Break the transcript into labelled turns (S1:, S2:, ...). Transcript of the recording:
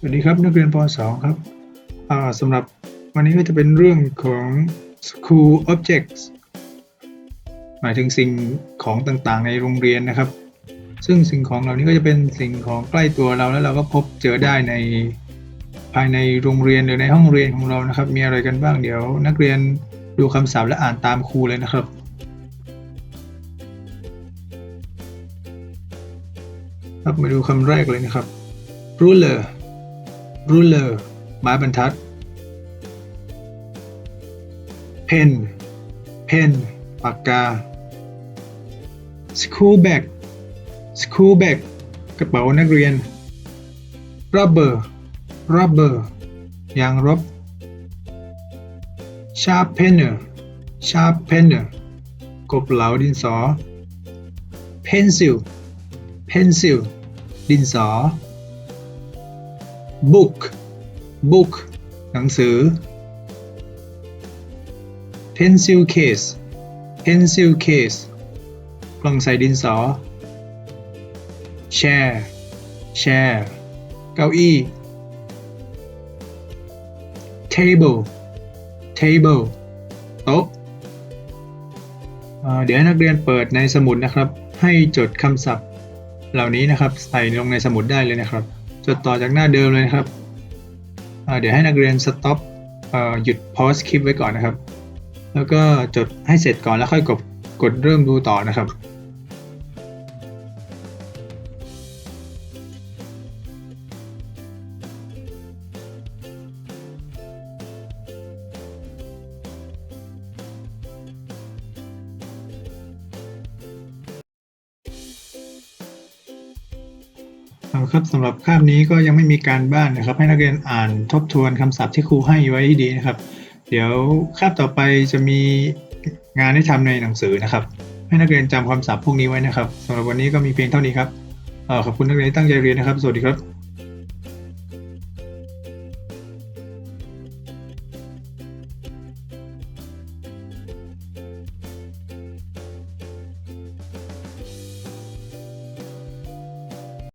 S1: สวัสดีครับนักเรียนป .2 ครับสำหรับวันนี้ก็จะเป็นเรื่องของ school objects หมายถึงสิ่งของต่างๆ ในโรงเรียนนะครับ ซึ่งสิ่งของเหล่านี้ก็จะเป็นสิ่งของใกล้ตัวเราแล้วเราก็พบเจอได้ในภายในโรงเรียนหรือในห้องเรียนของเรานะครับ มีอะไรกันบ้างเดี๋ยว นักเรียนดูคำศัพท์และอ่านตามครูเลยนะครับครับมาดูคำแรกเลยนะครับ ruler ruler ไม้บรรทัด pen pen ปากกา school bag school bag กระเป๋านักเรียน rubber rubber ยางรบ sharpener sharpener กบเหลาดินสอ pencil pencil ดินสอ book book หนังสือ pencil case pencil case กล่องใส่ดินสอ chair chair เก้าอี้ table table โต๊ะเเดี๋ยวนักเรียนเปิดในสมุดนะครับ ให้จดคำศัพท์ เหล่านี้นะครับใส่ลงในสมุดได้เลยนะครับ จดต่อจากหน้าเดิมเลยนะครับ เดี๋ยวให้นักเรียนสต็อปหยุดพอสคลิปไว้ก่อนนะครับ แล้วก็จดให้เสร็จก่อนแล้วค่อยกดกดเริ่มดูต่อนะครับ ครับสำหรับคาบนี้ก็ยังไม่มีการบ้านนะครับ ให้นักเรียนอ่านทบทวนคำศัพท์ที่ครูให้ไว้ให้ดีนะครับ เดี๋ยวคาบต่อไปจะมีงานให้ทำในหนังสือนะครับ ให้นักเรียนจำคำศัพท์พวกนี้ไว้นะครับสำหรับวันนี้ก็มีเพียงเท่านี้ครับอขอบคุณนักเรียนที่ตั้งใจเรียนนะครับ สวัสดีครับ